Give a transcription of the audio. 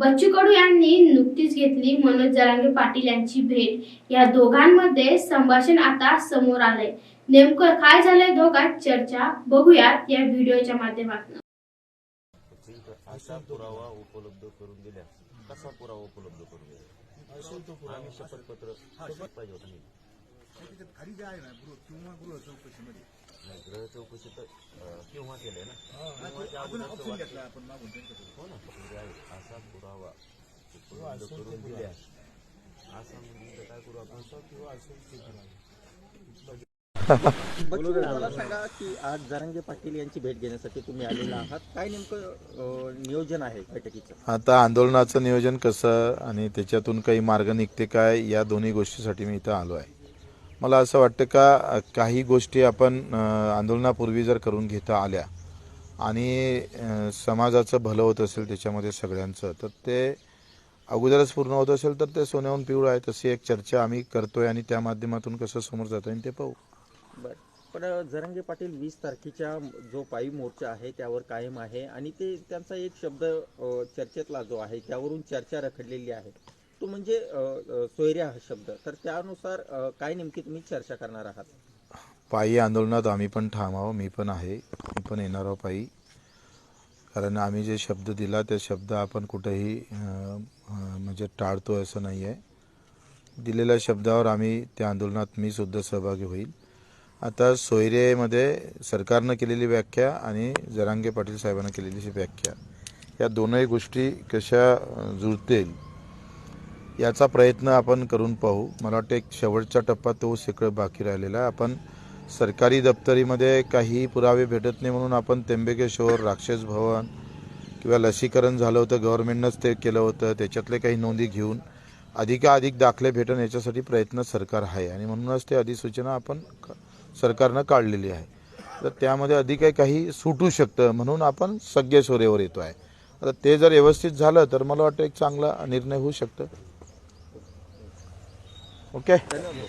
बच्चू कडू यांनी नुकतीच घेतली मनोज जरांगे पाटील यांची भेट. या दोघांमध्ये संभाषण आता समोर आलंय. नेमकं काय झालंय दोघात चर्चा बघूयात या व्हिडिओच्या माध्यमातून. असा पुरावा उपलब्ध करून दिल्या. कसा पुरावा उपलब्ध करून दिला आम्ही शपथपत्र शपथ पाहिजे होतं. नाही. त्याच्यात खाली जे आहे ना गृह किंवा गृह चौकशीमध्ये. नाही ग्रह चौकशी तर अं, केव्हा केलंय ना. हो ना. असा पुरावा करून दिल्या. असा म्हणजे काय करू आपण? मला सांगा की आज जरांगे पाटील यांची भेट घेण्यासाठी तुम्ही आलेला आहात. काय नेमकं नियोजन आहे बैठकीचं? आता आंदोलनाचं नियोजन कसं आणि त्याच्यातून काही मार्ग निघते काय या दोन्ही गोष्टीसाठी मी इथं आलो आहे. मला असं वाटतं का काही गोष्टी आपण आंदोलनापूर्वी जर करून घेता आल्या आणि समाजाचं भलं होत असेल त्याच्यामध्ये सगळ्यांचं तर ते अगोदरच पूर्ण होत असेल तर ते सोन्याहून पिवळं आहे तशी एक चर्चा आम्ही करतोय आणि त्या माध्यमातून कसं समोर जाता येईल ते पाहू. बरं. पण जरंगे पाटील वीस तारखेच्या जो पायी मोर्चा आहे त्यावर कायम आहे आणि ते त्यांचा एक शब्द चर्चेतला जो आहे त्यावरून चर्चा रखडलेली आहे. तो म्हणजे सोयऱ्या हा शब्द. तर त्यानुसार काय नेमकी तुम्ही चर्चा करणार आहात? पायी आंदोलनात आम्ही पण ठाम आहोत मी पण आहे. मी पण येणार आहोत पायी. कारण आम्ही जे शब्द दिला ते शब्द आपण कुठेही म्हणजे टाळतो असं नाही आहे दिलेल्या शब्दावर आम्ही त्या आंदोलनात मी सुद्धा सहभागी होईल. आता सोयरेमध्ये सरकारनं केलेली व्याख्या आणि जरांगे पाटील साहेबांना केलेली व्याख्या या दोनही गोष्टी कशा जुळतील याचा प्रयत्न आपण करून पाहू. मला वाटतं एक शेवटचा टप्पा तो सगळं बाकी राहिलेला आहे. आपण सरकारी दप्तरीमध्ये काही पुरावे भेटत नाही म्हणून आपण तेंबेकेश्वर राक्षस भवन किंवा लसीकरण झालं होतं गव्हर्नमेंटनंच ते केलं होतं त्याच्यातले काही नोंदी घेऊन अधिकाधिक दाखले भेटन याच्यासाठी प्रयत्न सरकार आहे. आणि म्हणूनच ते अधिसूचना आपण क- सरकारनं काढलेली आहे. तर त्यामध्ये अधिक काही सुटू शकतं म्हणून आपण सगळे सोरेवर येतो आहे आता ते जर व्यवस्थित झालं तर मला वाटतं एक चांगला निर्णय होऊ शकतं. ok